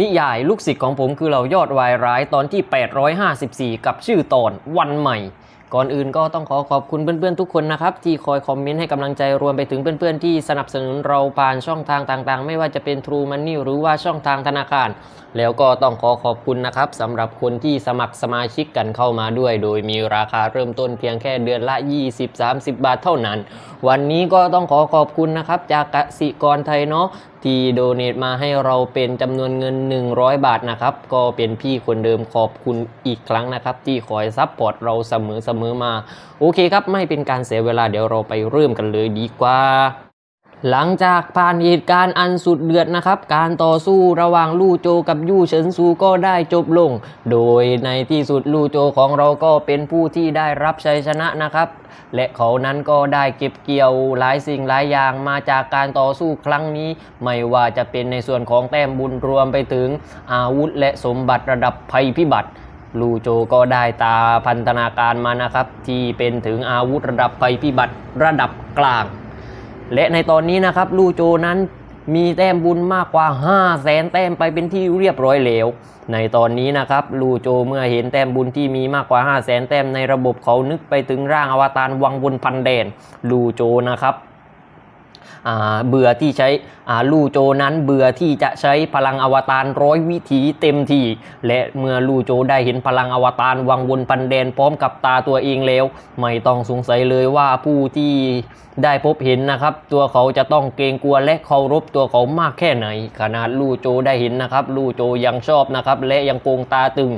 นิยายลูกศิษย์ของผมคือเรายอดวายร้ายตอนที่ 854 กับชื่อตอนวันใหม่ ก่อนอื่นก็ต้องขอขอบคุณเพื่อนๆทุกคนนะครับ ที่คอยคอมเมนต์ให้กำลังใจรวมไปถึงเพื่อนๆที่สนับสนุนเราผ่านช่องทางต่างๆ ไม่ว่าจะเป็น True Money หรือว่าช่องทางธนาคาร แล้วก็ต้องขอขอบคุณนะครับสำหรับคนที่สมัครสมาชิกกันเข้ามาด้วย โดยมีราคาเริ่มต้นเพียงแค่เดือนละ 20-30 บาทเท่านั้น วันนี้ก็ต้องขอขอบคุณนะครับจากกสิกรไทยเนาะ ที่โดเน a มาให้เราเป็นจำนวนเงิน 100 บาทนะครับ ก็เป็นพี่คนเดิมขอบคุณอีกครั้งนะครับ ที่คอยซัพพอร์ตเราเสมอเสมอมา โอเคครับ ไม่เป็นการเสียเวลาเดี๋ยวเราไปเริ่มกันเลยดีกว่า หลังจากผ่านเหตุการณ์อันสุดเดือดนะครับ การต่อสู้ระหว่างลู่โจกับยู่เฉินซูก็ได้จบลง โดยในที่สุดลู่โจของเราก็เป็นผู้ที่ได้รับชัยชนะนะครับ และเขานั้นก็ได้เก็บเกี่ยวหลายสิ่งหลายอย่างมาจากการต่อสู้ครั้งนี้ ไม่ว่าจะเป็นในส่วนของแต้มบุญรวมไปถึงอาวุธและสมบัติระดับภัยพิบัติลูโจก็ได้ตาพันธนาการมานะครับ ที่เป็นถึงอาวุธระดับภัยพิบัติระดับกลาง และในตอนนี้นะครับลูโจนั้นมีแต้มบุญมากกว่า 5 0 0แสนแต้มไปเป็นที่เรียบร้อยแล้ว ในตอนนี้นะครับลูโจเมื่อเห็นแต้มบุญที่มีมากกว่า 5 0 0แสนแต้มในระบบเขานึกไปถึงร่างอวตารวังบนพันแดนลูโจนะครับเบื่อที่ใช้ลู่โจนั้นเบื่อที่จะใช้พลังอวตารร้อยวิถีเต็มที่ และเมื่อลู่โจได้เห็นพลังอวตารวังวนปันแดนพร้อมกับตาตัวเองแล้ว ไม่ต้องสงสัยเลยว่าผู้ที่ได้พบเห็นนะครับ ตัวเขาจะต้องเกรงกลัวและเคารพตัวเขามากแค่ไหน ขนาดลู่โจได้เห็นนะครับลู่โจยังชอบนะครับ และยังโกงตาตึง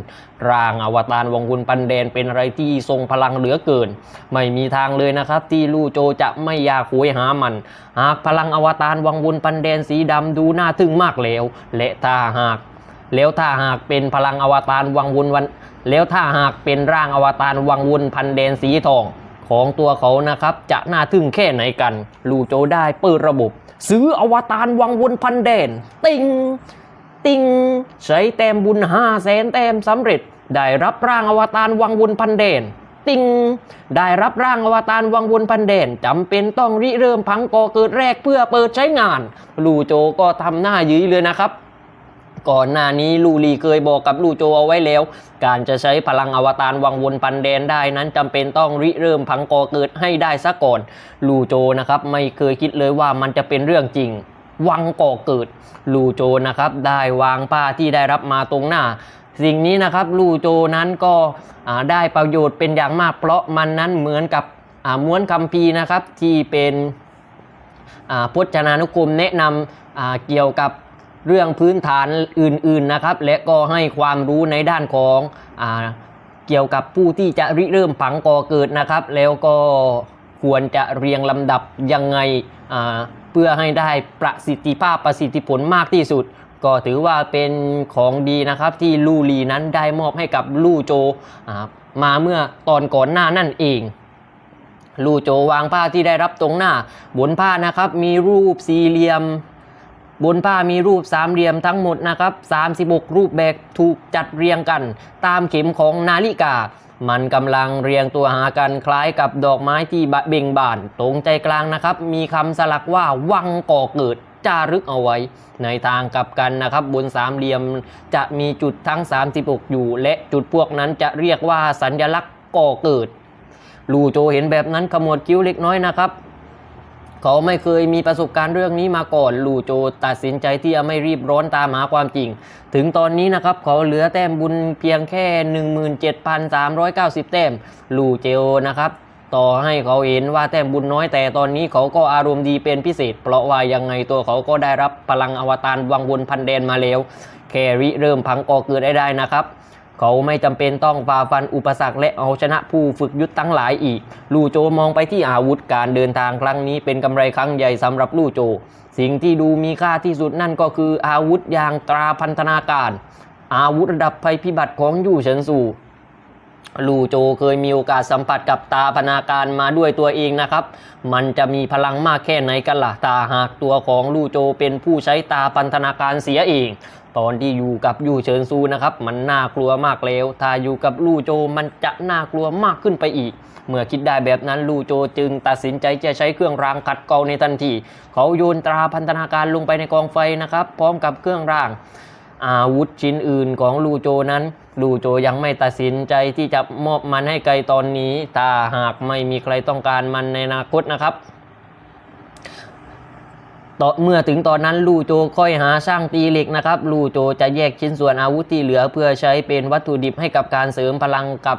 ร่างอวตารวังวนปันแดนเป็นอะไรที่ทรงพลังเหลือเกิน ไม่มีทางเลยนะครับ ที่ลู่โจจะไม่อยากหวยหามัน หากพลังอวตารวังวนปันแดนสีดำดูน่าทึ่งมากแล้ว และถ้าหากแล้วถ้าหากเป็นพลังอวตารวังวนวัน แล้วถ้าหากเป็นร่างอวตารวังวนพันแดนสีทอง ของตัวเขานะครับ จะน่าทึ่งแค่ไหนกัน ลูโจได้เปิดระบบ ซื้ออวตารวังวนพันแดน ติง ติง ใช้แต้มบุญห้าแสนแต้มสำเร็จ ได้รับร่างอวตารวังวนพันแดน ติง ได้รับร่างอวตารวังวนพันแดนจำเป็นต้องริเริ่มพังก่อเกิดแรกเพื่อเปิดใช้งาน ลูโจก็ทำหน้ายื้อเลยนะครับ ก่อนหน้านี้ลูลีเคยบอกกับลูโจเอาไว้แล้ว การจะใช้พลังอวตารวังวนปันแดนได้นั้นจำเป็นต้องริเริ่มพังกอเกิดให้ได้ซะก่อน ลูโจนะครับไม่เคยคิดเลยว่ามันจะเป็นเรื่องจริง วังก่อเกิด ลูโจนะครับได้วางผ้าที่ได้รับมาตรงหน้าสิ่งนี้นะครับลูโจนั้นก็ได้ประโยชน์เป็นอย่างมาก เพราะมันนั้นเหมือนกับม้วนคัมภีร์นะครับที่เป็นพจนานุกรมแนะนำเกี่ยวกับ เรื่องพื้นฐานอื่นๆนะครับ และก็ให้ความรู้ในด้านของอเกี่ยวกับผู้ที่จะริเริ่มผังก่อเกิดนะครับ แล้วก็ควรจะเรียงลำดับยังไงเพื่อให้ได้ประสิทธิภาพประสิทธิผลมากที่สุด ก็ถือว่าเป็นของดีนะครับที่ลู่ลีนั้นได้มอบให้กับลู่โจมาเมื่อตอนก่อนหน้านั่นเองลู่โจวางผ้าที่ได้รับตรงหน้า บนผ้านะครับมีรูปสี่เหลี่ยม บนผ้ามีรูปสามเหลี่ยมทั้งหมดนะครับ36 รูปแบบถูกจัดเรียงกัน ตามเข็มของนาฬิกา มันกำลังเรียงตัวหากันคล้ายกับดอกไม้ที่บะเบ่งบาน ตรงใจกลางนะครับ มีคำสลักว่าวังก่อเกิดจารึกเอาไว้ ในทางกลับกันนะครับ บนสามเหลี่ยมจะมีจุดทั้ง 36 อยู่ และจุดพวกนั้นจะเรียกว่าสัญลักษณ์ก่อเกิด ลูโจเห็นแบบนั้นขมวดคิ้วเล็กน้อยนะครับ เขาไม่เคยมีประสบการณ์เรื่องนี้มาก่อน ลูโจตัดสินใจที่จะไม่รีบร้อนตามหาความจริง ถึงตอนนี้นะครับเขาเหลือแต้มบุญเพียงแค่ 17,390 แต้ม ลูเจโอนะครับต่อให้เขาเห็นว่าแต้มบุญน้อยแต่ตอนนี้เขาก็อารมณ์ดีเป็นพิเศษ เพราะว่ายังไงตัวเขาก็ได้รับพลังอวตารวังวนพันแดนมาแล้ว แคริเริ่มพังก่อเกิดได้ได้นะครับ เขาไม่จำเป็นต้องฝ่าฟันอุปสรรคและเอาชนะผู้ฝึกยุทธทั้งหลายอีก ลู่โจมองไปที่อาวุธการเดินทางครั้งนี้เป็นกำไรครั้งใหญ่สำหรับลู่โจ สิ่งที่ดูมีค่าที่สุดนั่นก็คืออาวุธยางตราพันธนาการ อาวุธระดับภัยพิบัติของยู่เฉินซูลู่โจเคยมีโอกาสสัมผัสกับตาพนาการมาด้วยตัวเองนะครับ มันจะมีพลังมากแค่ไหนกันล่ะตาหากตัวของลู่โจเป็นผู้ใช้ตาพันธนาการเสียเอง ตอนที่อยู่กับยู่เฉินซูนะครับ มันน่ากลัวมากแล้ว ถ้าอยู่กับลู่โจมันจะน่ากลัวมากขึ้นไปอีก เมื่อคิดได้แบบนั้นลู่โจจึงตัดสินใจจะใช้เครื่องรางขัดเกลาในทันที เขาโยนตราพันธนาการลงไปในกองไฟนะครับ พร้อมกับเครื่องราง อาวุธชิ้นอื่นของลู่โจนั้นลู่โจยังไม่ตัดสินใจที่จะมอบมันให้ใครตอนนี้ ถ้าหากไม่มีใครต้องการมันในอนาคตนะครับ ต่อเมื่อถึงตอนนั้นลู่โจค่อยหาช่างตีเหล็กนะครับลู่โจจะแยกชิ้นส่วนอาวุธที่เหลือเพื่อใช้เป็นวัตถุดิบให้กับการเสริมพลังกับ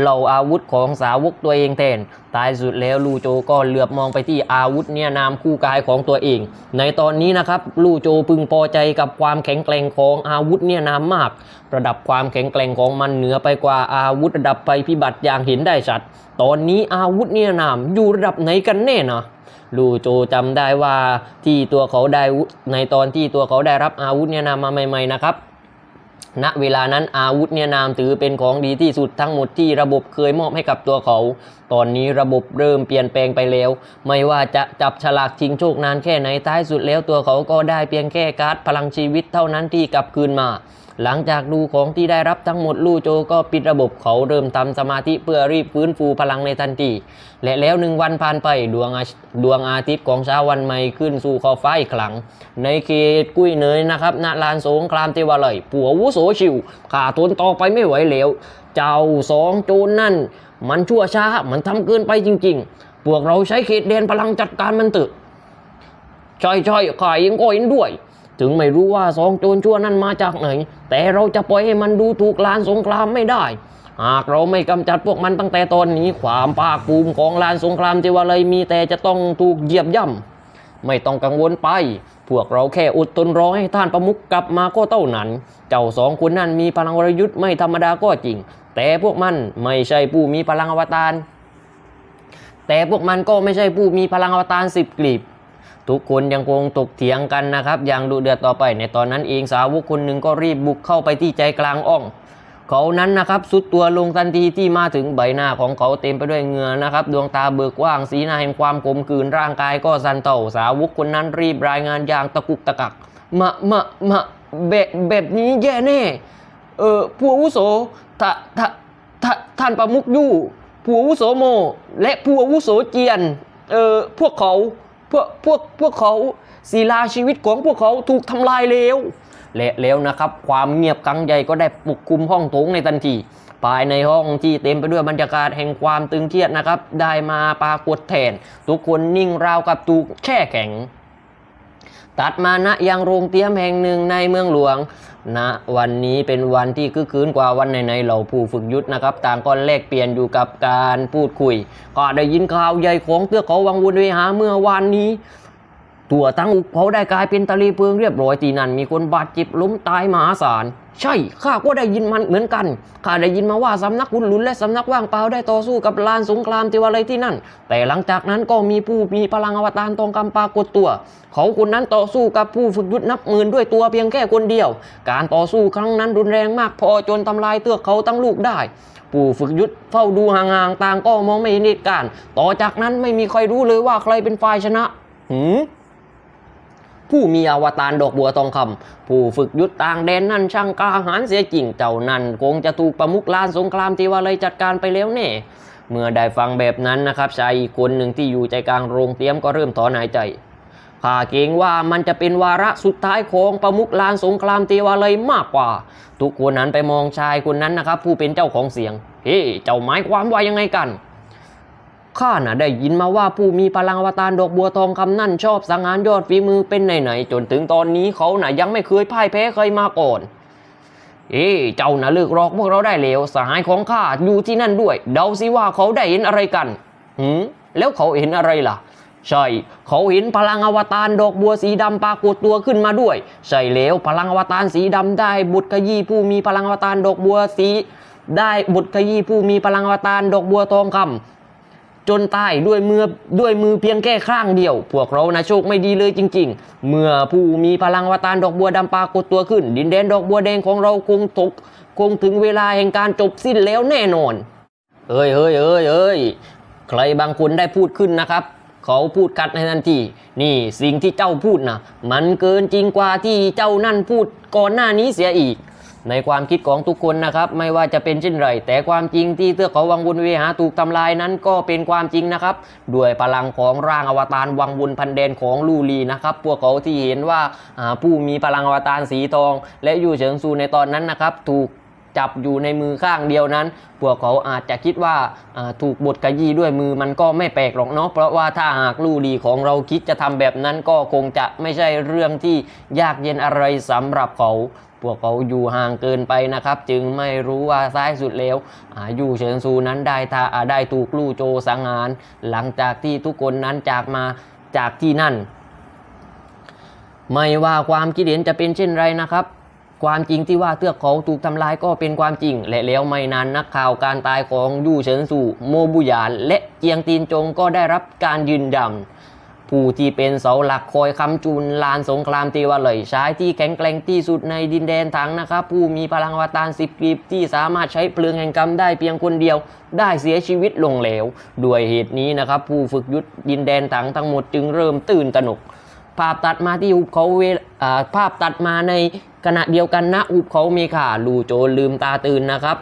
เหล่าอาวุธของสาวกตัวเองแทนท้ายสุดแล้วลู่โจก็เหลือบมองไปที่อาวุธเนี่ยนามคู่กายของตัวเอง ในตอนนี้นะครับลู่โจพึงพอใจกับความแข็งแกร่งของอาวุธเนี่ยนามมาก ระดับความแข็งแกร่งของมันเหนือไปกว่าอาวุธระดับไปพิบัติอย่างเห็นได้ชัด ตอนนี้อาวุธเนี่ยนามอยู่ระดับไหนกันแน่นะลูโจจำได้ว่าที่ตัวเขาได้ในตอนที่ตัวเขาได้รับอาวุธเนี่ยนามมาใหม่ ๆนะครับ ณเวลานั้นอาวุธเนี่ยนามถือเป็นของดีที่สุดทั้งหมดที่ระบบเคยมอบให้กับตัวเขา ตอนนี้ระบบเริ่มเปลี่ยนแปลงไปแล้ว ไม่ว่าจะจับฉลากชิงโชคนานแค่ไหนท้ายสุดแล้วตัวเขาก็ได้เพียงแค่การ์ดพลังชีวิตเท่านั้นที่กลับคืนมา หลังจากดูของที่ได้รับทั้งหมดลู่โจก็ปิดระบบเขาเริ่มทำสมาธิเพื่อรีบฟื้นฟูพลังในทันทีและแล้วหนึ่งวันผ่านไปดวงดวงอาทิตย์ของเช้าวันใหม่ขึ้นสู่ขอบฟ้าอีกครั้ง ในเขตกุ้ยเนยนะครับณลานสงครามเทวาลัยผัววุโสชิวขาทนต่อไปไม่ไหวแล้ว เจ้าสองโจรนั่น มันชั่วช้ามันทำเกินไปจริง ๆ พวกเราใช้เขตแดนพลังจัดการมันเถอะช่ใช่ข้าเองก็เห็นด้วย ถึงไม่รู้ว่าสองโจรชั่วนั้นมาจากไหน แต่เราจะปล่อยให้มันดูถูกลานสงครามไม่ได้ หากเราไม่กำจัดพวกมันตั้งแต่ตอนนี้ความภาคภูมิของลานสงครามเทวาลัยมีแต่จะต้องถูกเหยียบย่ำไม่ต้องกังวลไป พวกเราแค่อดทนรอให้ท่านประมุขกลับมาก็เท่านั้น เจ้าสองคนนั้นมีพลังวรยุทธ์ไม่ธรรมดาก็จริง แต่พวกมันไม่ใช่ผู้มีพลังอวตารแต่พวกมันก็ไม่ใช่ผู้มีพลังอวตารสิบกลีบ ทุกคนยังคงตกเถียงกันนะครับอย่างดุเดือดต่อไป ในตอนนั้นเองสาวกคนหนึ่งก็รีบบุกเข้าไปที่ใจกลางอ่องเขานั้นนะครับสุดตัวลงทันทีที่มาถึงใบหน้าของเขาเต็มไปด้วยเหงื่อนะครับ ดวงตาเบิกกว้างสีหน้าแห่งความกลมกลืนร่างกายก็สั่นเต่าสาวกคนนั้นรีบรายงานอย่างตะกุกตะกักมามามาแบบแบบนี้แย่แน่เออผู้อาวุโสท่าท่าท่าท่านประมุกยู่ผู้อาวุโสโม และผู้อาวุโสเจียนเออพวกเขา พวกพวกพวกเขาศีลาชีวิตของพวกเขาถูกทำลายแล้วและแล้วนะครับ ความเงียบกังใหญ่ก็ได้ปกคลุมห้องโถงในทันทีภายในห้องที่เต็มไปด้วยบรรยากาศแห่งความตึงเครียดนะครับ ได้มาปรากฏแทน ทุกคนนิ่งราวกับถูกแช่แข็ง ตัดมาณยังโรงเตรียมแห่งหนึ่งในเมืองหลวงณวันนี้เป็นวันที่คึกคืนกว่าวันไหนๆเหล่าผู้ฝึกยุทธนะครับ ต่างก็แลกเปลี่ยนอยู่กับการพูดคุย ก็ได้ยินข่าวใหญ่ของเตือกเขาวังวนเวหาเมื่อวานนี้ ตัวตั้งอุกเขาได้กลายเป็นตะลีเพลิงเรียบร้อยตีนั้นมีคนบาดเจ็บล้มตายมหาศาล ใช่ข้าก็ได้ยินมันเหมือนกันข้าได้ยินมาว่าสำนักขุนหลุนและสำนักว่างเปล่าได้ต่อสู้กับลานสงครามที่วาไรที่นั่น แต่หลังจากนั้นก็มีผู้มีพลังอวตารทองคำปากฏตัว เขาคนนั้นต่อสู้กับผู้ฝึกยุทธนับหมื่นด้วยตัวเพียงแค่คนเดียว การต่อสู้ครั้งนั้นรุนแรงมากพอจนทำลายเตือกเขาทั้งลูกได้ผู้ฝึกยุทธเฝ้าดูห่างๆต่างก็มองไม่เห็นเหตุการณ์ต่อจากนั้นไม่มีใครรู้เลยว่าใครเป็นฝ่ายชนะหืม ผู้มีอวตารดอกบัวทองคำผู้ฝึกยุทธต่างแดนนั่นช่างกล้าหาญเสียจริงเจ้านั่นคงจะถูกประมุขลานสงครามที่ว่าเลยจัดการไปแล้วแน่เมื่อได้ฟังแบบนั้นนะครับชายอีกคนหนึ่งที่อยู่ใจกลางโรงเตรียมก็เริ่มถอนหายใจข้าเกรงว่ามันจะเป็นวาระสุดท้ายของประมุขลานสงครามเทวาเลยมากกว่า ทุกคนนั้นไปมองชายคนนั้นนะครับ ผู้เป็นเจ้าของเสียง เฮ้ เจ้าหมายความว่ายังไงกัน ข้าน่ะได้ยินมาว่าผู้มีพลังวตารดอกบัวทองคำนั่นชอบสังหารยอดฝีมือเป็นไหนๆจนถึงตอนนี้เขาน่ะยังไม่เคยพ่ายแพ้ใครมาก่อน เอ้เจ้าน่ะเลิกหลอกพวกเราได้แล้วสหายของข้าอยู่ที่นั่นด้วย เดาสิว่าเขาได้เห็นอะไรกันหืมแล้วเขาเห็นอะไรล่ะใช่ เขาเห็นพลังอวตารดอกบัวสีดำปรากฏตัวขึ้นมาด้วย ใช่แล้วพลังอวตารสีดำได้บุตรขยี้ผู้มีพลังอวตารดอกบัวสี ได้บุตรขยี้ผู้มีพลังอวตารดอกบัวทองคำ จนตายด้วยมือด้วยมือเพียงแค่ข้างเดียว พวกเรานะโชคไม่ดีเลยจริง ๆ เมื่อผู้มีพลังวตารดอกบัวดำปรากฏตัวขึ้น ดินแดนดอกบัวแดงของเราคงตกคงถึงเวลาแห่งการจบสิ้นแล้วแน่นอน เอ้ยเอ้ยเอ้ยเอ้ยใครบางคนได้พูดขึ้นนะครับ เขาพูดกัดในทันทีนี่สิ่งที่เจ้าพูดนะมันเกินจริงกว่าที่เจ้านั่นพูดก่อนหน้านี้เสียอีก ในความคิดของทุกคนนะครับไม่ว่าจะเป็นเช่นไร แต่ความจริงที่เทือกเขาวังวนเวหาถูกทำลายนั้นก็เป็นความจริงนะครับ ด้วยพลังของร่างอวตารวังวนพันแดนของลูลีนะครับพวกเขาที่เห็นว่าผู้มีพลังอวตารสีทอง และอยู่เฉิงซูในตอนนั้นนะครับ ถูกจับอยู่ในมือข้างเดียวนั้น พวกเขาอาจจะคิดว่าถูกบดกระยี่ด้วยมือมันก็ไม่แปลกหรอกเนาะ เพราะว่าถ้าหากลู่ลีของเราคิดจะทำแบบนั้นก็คงจะไม่ใช่เรื่องที่ยากเย็นอะไรสำหรับเขา วกเขาอยู่ห่างเกินไปนะครับ จึงไม่รู้ว่าซ้ายสุดแล้วอยู่เฉินซูนั้นได้ทาได้ถูกลู่โจสังหาร หลังจากที่ทุกคนนั้นจากมาจากที่นั่น ไม่ว่าความคิดเห็นจะเป็นเช่นไรนะครับความจริงที่ว่าเทือกเขาถูกทำลายก็เป็นความจริง และแล้วไม่นานนักข่าวการตายของยู่เฉินซูโมบุยาน และเจียงตีนจงก็ได้รับการยืนยัน ผู้ที่เป็นเสาหลักคอยคำจุนลานสงครามตีวะเลยชายที่แข็งแกร่งที่สุดในดินแดนถังนะครับ ผู้มีพลังอวตารสิบกรีบที่สามารถใช้เพลิงแห่งกรรมได้เพียงคนเดียว ได้เสียชีวิตลงแล้วด้วยเหตุนี้นะครับ ผู้ฝึกยุทธดินแดนถังทั้งหมดจึงเริ่มตื่นตระหนกภาพตัดมาที่หุบเขาเวอ่าภาพตัดมาในขณะเดียวกันนะหุบเขาเมคาลูโจลืมตาตื่นนะครับ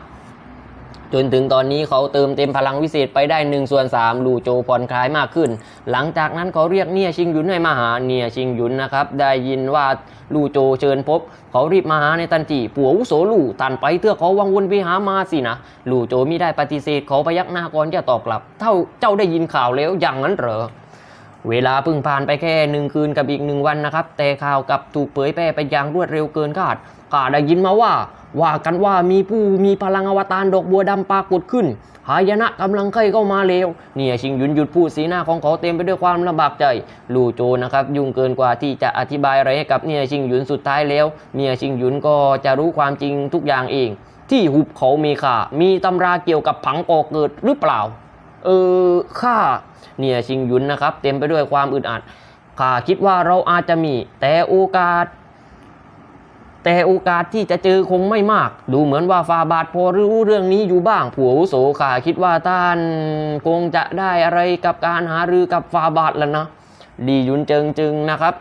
จนถึงตอนนี้เขาเติมเต็มพลังวิเศษไปได้1ส่วน3ลูโจผ่อนคลายมากขึ้น หลังจากนั้นเขาเรียกเนียชิงหยุนให้มาหาเนียชิงหยุนนะครับได้ยินว่าลูโจเชิญพบ เขารีบมาหาในทันทีปัวอาวุโสลู่ตันไปเทือเขาวังวนไปหามาสินะลูโจมิได้ปฏิเสธเขาพยักหน้าก่อนจะตอบกลับ เท่าเจ้าได้ยินข่าวแล้วอย่างนั้นเหรอ เวลาเพิ่งผ่านไปแค่หนึ่งคืนกับอีกหนึ่งวันนะครับ แต่ข่าวกับถูกเผยแพร่ไปอย่างรวดเร็วเกินคาดข้าได้ยินมาว่า ว่ากันว่ามีผู้มีพลังอวตารดอกบัวดำปรากฏขึ้น หายนะกำลังใกล้เข้ามาแล้วเนี่ยชิงหยุนหยุดพูดสีหน้าของเขาเต็มไปด้วยความลำบากใจลู่โจนะครับ ยุ่งเกินกว่าที่จะอธิบายอะไรให้กับเนี่ยชิงหยุนสุดท้ายแล้วเนี่ยชิงหยุนก็จะรู้ความจริงทุกอย่างเอง ที่หุบเขามีค่ามีตำราเกี่ยวกับผังก่อเกิดหรือเปล่า เออข้าเนี่ยชิงยุนนะครับ เต็มไปด้วยความอึดอัดข้าคิดว่าเราอาจจะมี แต่โอกาส แต่โอกาสที่จะเจอคงไม่มาก ดูเหมือนว่าฟาบาทพอรู้เรื่องนี้อยู่บ้างผัวอุโสข้าคิดว่าท่านคงจะได้อะไรกับการหารือกับฟาบาทแล้วนะลียุนเจิงจึงนะครับ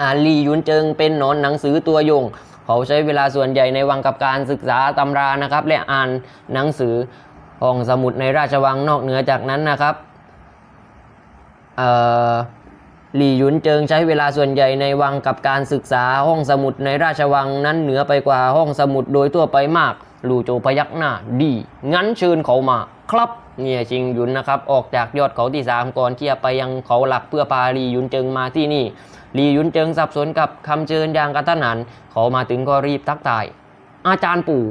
อ่าลียุนเจิงเป็นหนอนหนังสือตัวยง เขาใช้เวลาส่วนใหญ่ในวังกับการศึกษาตำรานะครับ และอ่านหนังสือ ห้องสมุดในราชวังนอกเหนือจากนั้นนะครับหลี่หยุนเจิงใช้เวลาส่วนใหญ่ในวังกับการศึกษาห้องสมุดในราชวังนั้นเหนือไปกว่าห้องสมุดโดยทั่วไปมากลู่โจพยักหน้าดี งั้นเชิญเขามาครับเนี่ยชิงหยุนนะครับ ออกจากยอดเขาที่สามก่อนที่จะไปยังเขาหลักเพื่อพาหลี่หยุนเจิงมาที่นี่หลี่หยุนเจิงสับสนกับคำเชิญอย่างกระทันหันเขามาถึงก็รีบทักทาย อาจารย์ปู่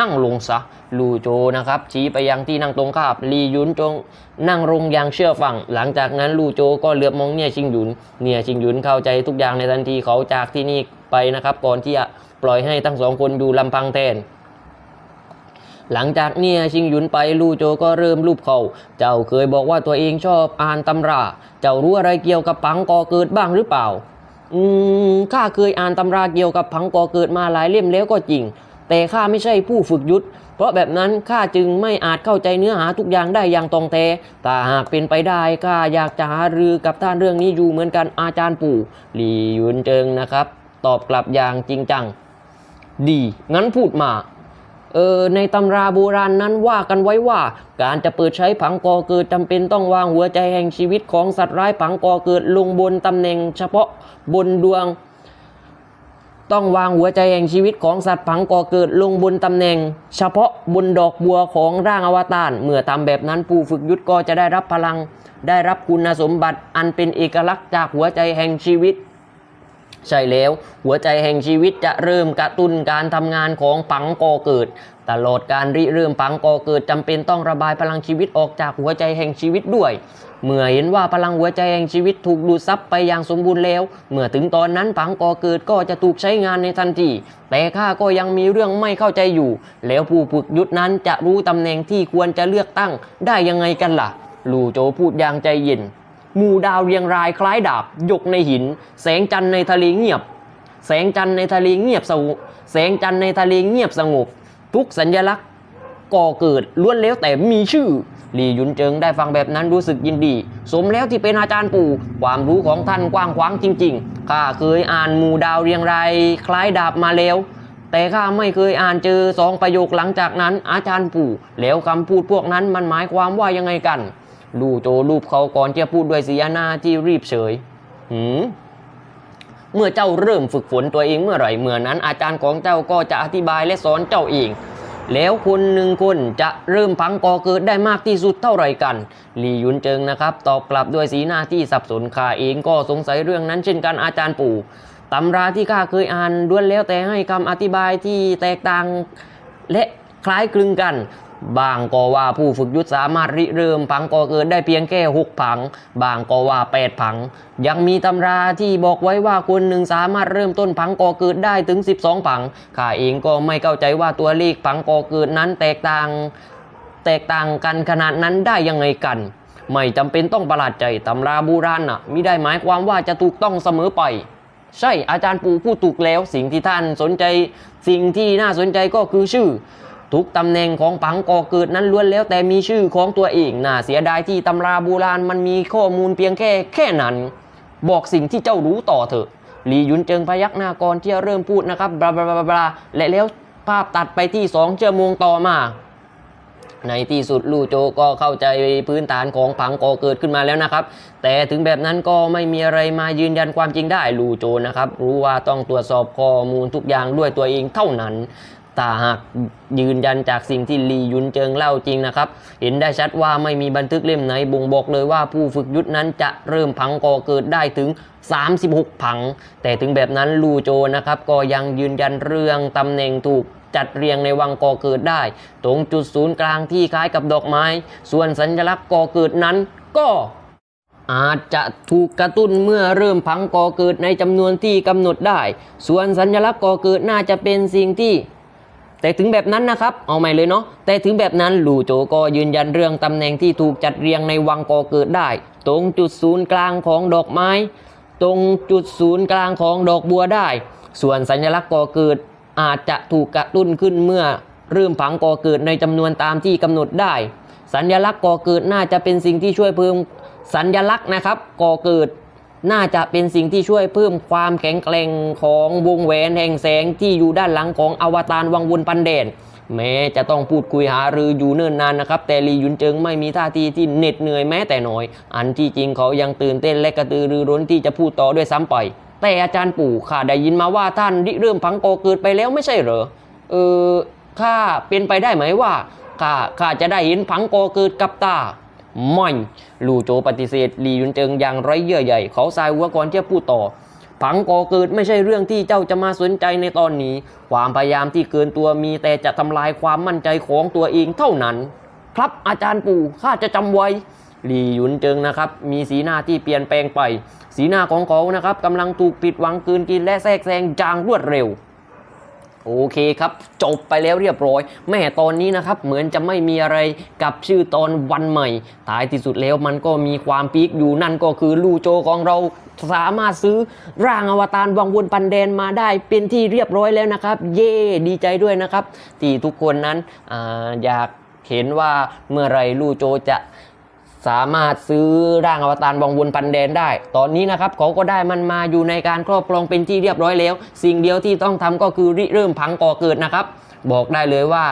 นั่งลงซะลูโจนะครับชี้ไปยังที่นั่งตรงข้ามลียุนจงนั่งลงอย่างเชื่อฟังหลังจากนั้นลูโจก็เหลือบมองเนี่ยชิงหยุนเนี่ยชิงหยุนเข้าใจทุกอย่างในทันทีเขาจากที่นี่ไปนะครับก่อนที่จะปล่อยให้ทั้งสองคนอยู่ลำพังแทนหลังจากเนี่ยชิงหยุนไปลู่โจก็เริ่มรูปเขาเจ้าเคยบอกว่าตัวเองชอบอ่านตำรา เจ้ารู้อะไรเกี่ยวกับผังก่อเกิดบ้างหรือเปล่า อืมข้าเคยอ่านตำราเกี่ยวกับผังก่อเกิดมาหลายเล่มแล้วก็จริง แต่ข้าไม่ใช่ผู้ฝึกยุทธ เพราะแบบนั้นข้าจึงไม่อาจเข้าใจเนื้อหาทุกอย่างได้อย่างตรงแท้ถ้าหากเป็นไปได้ข้าอยากจะหารือกับท่านเรื่องนี้อยู่เหมือนกันอาจารย์ปู่หลี่หยุนเจิงนะครับ ตอบกลับอย่างจริงจัง ดี งั้นพูดมาเออในตำราโบราณนั้นว่ากันไว้ว่า การจะเปิดใช้ผังกอเกิดจำเป็นต้องวางหัวใจแห่งชีวิตของสัตว์ร้ายผังกอเกิดลงบนตำแหน่งเฉพาะบนดวง ต้องวางหัวใจแห่งชีวิตของสัตว์ผังก่อเกิดลงบนตำแหน่ง เฉพาะบนดอกบัวของร่างอวตารเมื่อทำแบบนั้นผู้ฝึกยุทธก็จะได้รับพลัง ได้รับคุณสมบัติอันเป็นเอกลักษณ์จากหัวใจแห่งชีวิต ใช่แล้ว หัวใจแห่งชีวิตจะเริ่มกระตุ้นการทำงานของปังกอเกิด ตลอดการริเริ่มปังกอเกิดจำเป็นต้องระบายพลังชีวิตออกจากหัวใจแห่งชีวิตด้วย เมื่อเห็นว่าพลังหัวใจแห่งชีวิตถูกดูดซับไปอย่างสมบูรณ์แล้ว เมื่อถึงตอนนั้นปังกอเกิดก็จะถูกใช้งานในทันทีแต่ข้าก็ยังมีเรื่องไม่เข้าใจอยู่ แล้วผู้ฝึกยุทธนั้นจะรู้ตำแหน่งที่ควรจะเลือกตั้งได้ยังไงกันล่ะ ลู่โจพูดอย่างใจเย็น หมู่ดาวเรียงรายคล้ายดาบยกในหิน แสงจันทร์ในทะเลเงียบ แสงจันทร์ในทะเลเงียบสงบแสงจันทร์ในทะเลเงียบสงบ ทุกสัญลักษณ์ก่อเกิดล้วนแล้วแต่มีชื่อหลี่หยุนเจิงได้ฟังแบบนั้นรู้สึกยินดี สมแล้วที่เป็นอาจารย์ปู่ ความรู้ของท่านกว้างขวางจริงๆข้าเคยอ่านหมู่ดาวเรียงรายคล้ายดาบมาแล้ว แต่ข้าไม่เคยอ่านเจอสองประโยคหลังจากนั้นอาจารย์ปู่ แล้วคำพูดพวกนั้นมันหมายความว่ายังไงกัน ลูโจรูปเขาก่อนจะพูดด้วยสีหน้าที่รีบเฉยหืมเมื่อเจ้าเริ่มฝึกฝนตัวเองเมื่อไหร่เมื่อนั้น อาจารย์ของเจ้าก็จะอธิบายและสอนเจ้าเอง แล้วคนหนึ่งคนจะเริ่มพังกอเกิดได้มากที่สุดเท่าไรกัน หลี่ยุนเจิงนะครับ ตอบกลับด้วยสีหน้าที่สับสนข้าเองก็สงสัยเรื่องนั้นเช่นกันอาจารย์ปู่ตำราที่ข้าเคยอ่านล้วนแล้วแต่ให้คำอธิบายที่แตกต่างและคล้ายคลึงกัน บางก็ว่าผู้ฝึกยุทธสามารถริเริ่มผังก่อเกิดได้เพียงแค่หกผัง บางก็ว่าแปดผัง ยังมีตำราที่บอกไว้ว่าคนหนึ่งสามารถเริ่มต้นผังก่อเกิดได้ถึง 12 ผังข้าเองก็ไม่เข้าใจว่าตัวเลขผังก่อเกิดนั้นแตกต่าง แตกต่างกันขนาดนั้นได้ยังไงกันไม่จำเป็นต้องประหลาดใจตำราโบราณน่ะมิได้หมายความว่าจะถูกต้องเสมอไป ใช่อาจารย์ปูพูดถูกแล้ว สิ่งที่ท่านสนใจ สิ่งที่น่าสนใจก็คือชื่อ ทุกตำแหน่งของผังก่อเกิดนั้นล้วนแล้วแต่มีชื่อของตัวเองน่าเสียดายที่ตำราโบราณมันมีข้อมูลเพียงแค่แค่นั้น บอกสิ่งที่เจ้ารู้ต่อเถอะหลีหยุนเจิงพยักหน้าก่อนที่จะเริ่มพูดนะครับบลาบลาบลาและแล้วภาพตัดไปที่สองชั่วโมงต่อมาในที่สุดลู่โจก็เข้าใจพื้นฐานของผังก่อเกิดขึ้นมาแล้วนะครับ แต่ถึงแบบนั้นก็ไม่มีอะไรมายืนยันความจริงได้ลู่โจนะครับ รู้ว่าต้องตรวจสอบข้อมูลทุกอย่างด้วยตัวเองเท่านั้น ถ้าหากยืนยันจากสิ่งที่ลียุนเจิงเล่าจริงนะครับ เห็นได้ชัดว่าไม่มีบันทึกเล่มไหนบ่งบอกเลยว่าผู้ฝึกยุทธนั้นจะเริ่มผังก่อเกิดได้ถึง 36 ผัง แต่ถึงแบบนั้นลูโจนะครับก็ยังยืนยันเรื่องตำแหน่งถูกจัดเรียงในวังก่อเกิดได้ ตรงจุดศูนย์กลางที่คล้ายกับดอกไม้ ส่วนสัญลักษณ์ก่อเกิดนั้นก็อาจจะถูกกระตุ้นเมื่อเริ่มพังก่อเกิดในจำนวนที่กำหนดได้ ส่วนสัญลักษณ์ก่อเกิดน่าจะเป็นสิ่งที่ แต่ถึงแบบนั้นนะครับ เอาใหม่เลยเนาะ แต่ถึงแบบนั้นหลู่โจก็ยืนยันเรื่องตำแหน่งที่ถูกจัดเรียงในวังก่อเกิดได้ ตรงจุดศูนย์กลางของดอกไม้ ตรงจุดศูนย์กลางของดอกบัวได้ ส่วนสัญลักษณ์ก่อเกิดอาจจะถูกกระตุ้นขึ้นเมื่อเริ่มผังก่อเกิดในจำนวนตามที่กำหนดได้ สัญลักษณ์ก่อเกิดน่าจะเป็นสิ่งที่ช่วยเพิ่มสัญลักษณ์นะครับก่อเกิด น่าจะเป็นสิ่งที่ช่วยเพิ่มความแข็งแกร่งของวงแหวนแห่งแสงที่อยู่ด้านหลังของอวตารวังวนปันเดนแม้จะต้องพูดคุยหารืออยู่เนิ่นนานนะครับ แต่ลีหยุนเจิงไม่มีท่าทีที่เหน็ดเหนื่อยแม้แต่น้อย อันที่จริงเขายังตื่นเต้นและกระตือรือร้นที่จะพูดต่อด้วยซ้ำไป แต่อาจารย์ปู่ข้าได้ยินมาว่าท่านริเริ่มพังโกเกิดไปแล้วไม่ใช่เหรอ เออข้าเป็นไปได้ไหมว่าข้าข้าจะได้เห็นพังโกเกิดกับตา ไม่ลู่โจปฏิเสธลียุนเจิงอย่างไร้เยื่อใหญ่ เขาสายหัวก่อนที่จะพูดต่อ ผังก่อเกิดไม่ใช่เรื่องที่เจ้าจะมาสนใจในตอนนี้ ความพยายามที่เกินตัวมีแต่จะทำลายความมั่นใจของตัวเองเท่านั้น ครับอาจารย์ปู่ข้าจะจำไว้หลีหยุนเจิงนะครับ มีสีหน้าที่เปลี่ยนแปลงไป สีหน้าของเขานะครับกำลังถูกผิดหวังกืนกินและแทรกแซงจางรวดเร็ว โอเคครับ จบไปแล้วเรียบร้อย แม่ตอนนี้นะครับ เหมือนจะไม่มีอะไรกับชื่อตอนวันใหม่ท้ายที่สุดแล้วมันก็มีความพีคอยู่นั่นก็คือลู่โจของเราสามารถซื้อร่างอวตารวังวนปันแดนมาได้เป็นที่เรียบร้อยแล้วนะครับ เย่ดีใจด้วยนะครับ ที่ทุกคนนั้นออยากเห็นว่าเมื่อไรลู่โจจะ สามารถซื้อร่างอวตารวังวนพันแดนได้ ตอนนี้นะครับเขาก็ได้มันมาอยู่ในการครอบครองเป็นที่เรียบร้อยแล้ว สิ่งเดียวที่ต้องทำก็คือริเริ่มพังก่อเกิดนะครับ บอกได้เลยว่า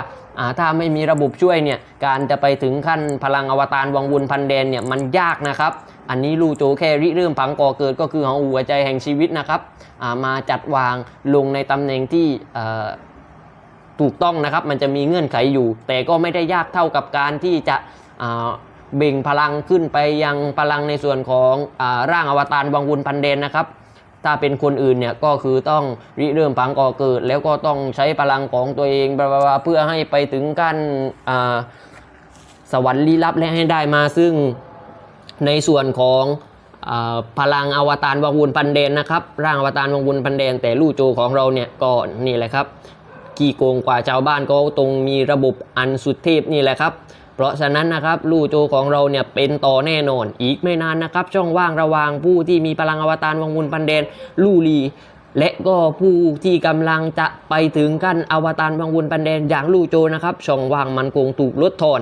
ถ้าไม่มีระบบช่วยเนี่ยการจะไปถึงขั้นพลังอวตารวังวนพันแดนเนี่ยมันยากนะครับ อันนี้ลูโจแค่ริเริ่มพังก่อเกิดก็คือเอาหัวใจแห่งชีวิตนะครับามาจัดวางลงในตำแหน่งที่ถูกต้องนะครับ มันจะมีเงื่อนไขอยู่ แต่ก็ไม่ได้ยากเท่ากับการที่จะ เบ่งพลังขึ้นไปยังพลังในส่วนของอร่างอวตารวังวนพันเดนนะครับ ถ้าเป็นคนอื่นเนี่ยก็คือต้องริเริ่มพังก่อเกิด แล้วก็ต้องใช้พลังของตัวเองบาบาเพื่อให้ไปถึงขั้นสวรรค์ลี้ลับและให้ได้มาซึ่งในส่วนของอพลังอวตารวังวนพันเดนนะครับร่างอวตารวังวนพันเดน แต่ลู่โจของเราเนี่ยก็นี่แหละครับขี้โกงกว่าชาวบ้านก็ตรงมีระบบอันสุดเทพนี่แหละครับ ราะฉะนั้นนะครับลู่โจของเราเนี่ยเป็นต่อแน่นอน อีกไม่นานนะครับ ช่องว่างระหว่างผู้ที่มีพลังอวตารวังวนพันเดนลู่ลีและก็ผู้ที่กำลังจะไปถึงขั้นอวตารวังวนปันแดนอย่างลู่โจนะครับ ช่องว่างมันคงถูกลดทอน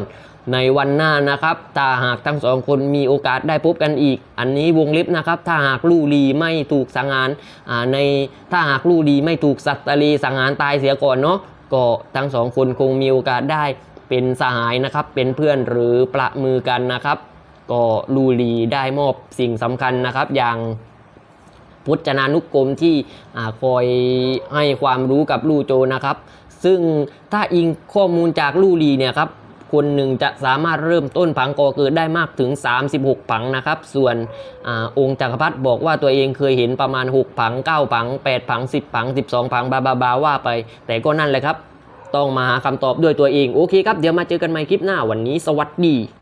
ในวันหน้านะครับ ถ้าหากทั้งสองคนมีโอกาสได้พบกันอีก อันนี้วงเล็บนะครับ ถ้าหากลู่ลีไม่ถูกสังหารในถ้าหากลู่ลีไม่ถูกสัตว์ทะเลสังหารตายเสียก่อนเนาะก็ทั้งสองคนคงมีโอกาสได้ เป็นสหายนะครับ เป็นเพื่อนหรือประมือกันนะครับ ก็ลูลีได้มอบสิ่งสำคัญนะครับ อย่างพุทธนานุกรมที่คอยให้ความรู้กับลู่โจนะครับ ซึ่งถ้าอิงข้อมูลจากลู่ลีเนี่ยครับคนหนึ่งจะสามารถเริ่มต้นผังก่อเกิดได้มากถึง 36 ผังนะครับ ส่วนอองค์จักรพรรดิบอกว่าตัวเองเคยเห็นประมาณ 6 ผัง 9 ผัง 8 ผัง 10 ผัง 12 ผังบาบาบาว่าไป แต่ก็นั่นแหละครับ ต้องมาหาคำตอบด้วยตัวเอง โอเคครับ เดี๋ยวมาเจอกันใหม่คลิปหน้าวันนี้สวัสดี